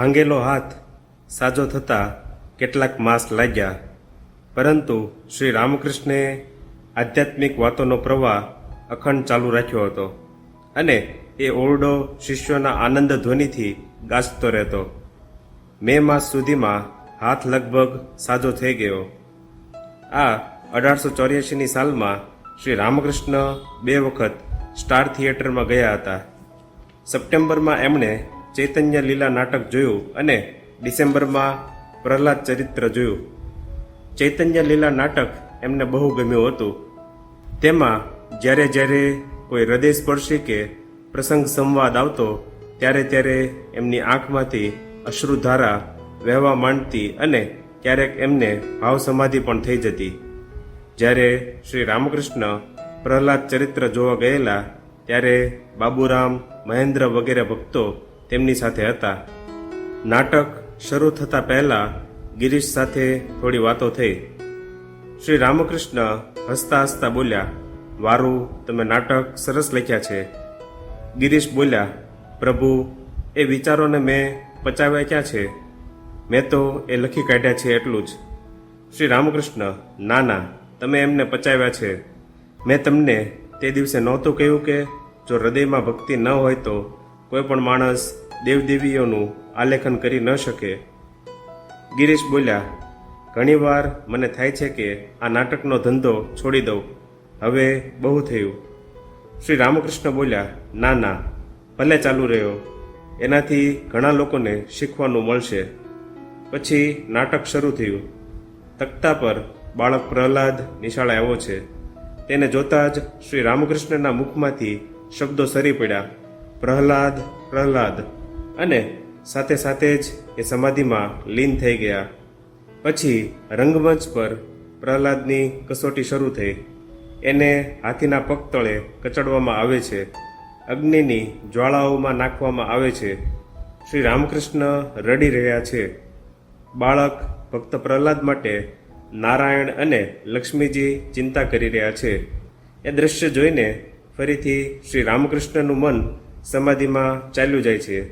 ભાંગેલો હાથ સાજો થતાં કેટલાક માસ લાગ્યા. પરંતુ શ્રી રામકૃષ્ણે આધ્યાત્મિક વાતોનો પ્રવાહ અખંડ ચાલુ રાખ્યો હતો અને એ ઓરડો શિષ્યોના આનંદ ધ્વનિથી ગાજતો રહેતો. મે માસ સુધીમાં હાથ લગભગ સાજો થઈ ગયો. આ અઢારસો ચોર્યાસીની સાલમાં શ્રી રામકૃષ્ણ બે વખત સ્ટાર થિયેટરમાં ગયા હતા. સપ્ટેમ્બરમાં એમણે ચૈતન્ય લીલા નાટક જોયું અને ડિસેમ્બરમાં પ્રહલાદ ચરિત્ર જોયું. ચૈતન્ય લીલા નાટક એમને બહુ ગમ્યું હતું. તેમાં જ્યારે જ્યારે કોઈ હૃદયસ્પર્શી કે પ્રસંગ સંવાદ આવતો, ત્યારે ત્યારે એમની આંખમાંથી અશ્રુધારા વહેવા માંડતી અને ક્યારેક એમને ભાવ સમાધિ પણ થઈ જતી. જ્યારે શ્રી રામકૃષ્ણ પ્રહલાદ ચરિત્ર જોવા ગયેલા, ત્યારે બાબુરામ, મહેન્દ્ર વગેરે ભક્તો તેમની સાથે હતા. નાટક શરૂ થતાં પહેલાં ગિરીશ સાથે થોડી વાતો થઈ. શ્રી રામકૃષ્ણ હસતા હસતા બોલ્યા, વારું, તમે નાટક સરસ લખ્યા છે. ગિરીશ બોલ્યા, પ્રભુ, એ વિચારોને મેં પચાવ્યા ક્યાં છે? મેં તો એ લખી કાઢ્યા છે એટલું જ. શ્રી રામકૃષ્ણ, ના ના, તમે એમને પચાવ્યા છે. મેં તમને તે દિવસે નહોતું કહ્યું કે જો હૃદયમાં ભક્તિ ન હોય તો કોઈ પણ માણસ દેવદેવીઓનું આલેખન કરી ન શકે. ગિરીશ બોલ્યા, ઘણીવાર મને થાય છે કે આ નાટકનો ધંધો છોડી દઉં. હવે બહુ થયું. શ્રી રામકૃષ્ણ બોલ્યા, ના ના, ભલે ચાલુ રહ્યો. એનાથી ઘણા લોકોને શીખવાનું મળશે. પછી નાટક શરૂ થયું. તખ્તા પર બાળક પ્રહલાદ નિશાળે આવ્યો છે. તેને જોતા જ શ્રી રામકૃષ્ણના મુખમાંથી શબ્દો સરી પડ્યા. પ્રહલાદ પ્રહલાદ. અને સાથે સાથે જ એ સમાધિમાં લીન થઈ ગયા. પછી રંગમંચ પર પ્રહલાદની કસોટી શરૂ થઈ. એને હાથીના પગ તળે કચડવામાં આવે છે. અગ્નિની જ્વાળાઓમાં નાખવામાં આવે છે. શ્રી રામકૃષ્ણ રડી રહ્યા છે. બાળક ભક્ત પ્રહલાદ માટે નારાયણ અને લક્ષ્મીજી ચિંતા કરી રહ્યા છે. એ દ્રશ્ય જોઈને ફરીથી શ્રી રામકૃષ્ણનું મન સમાધિમાં ચાલ્યું જાય છે.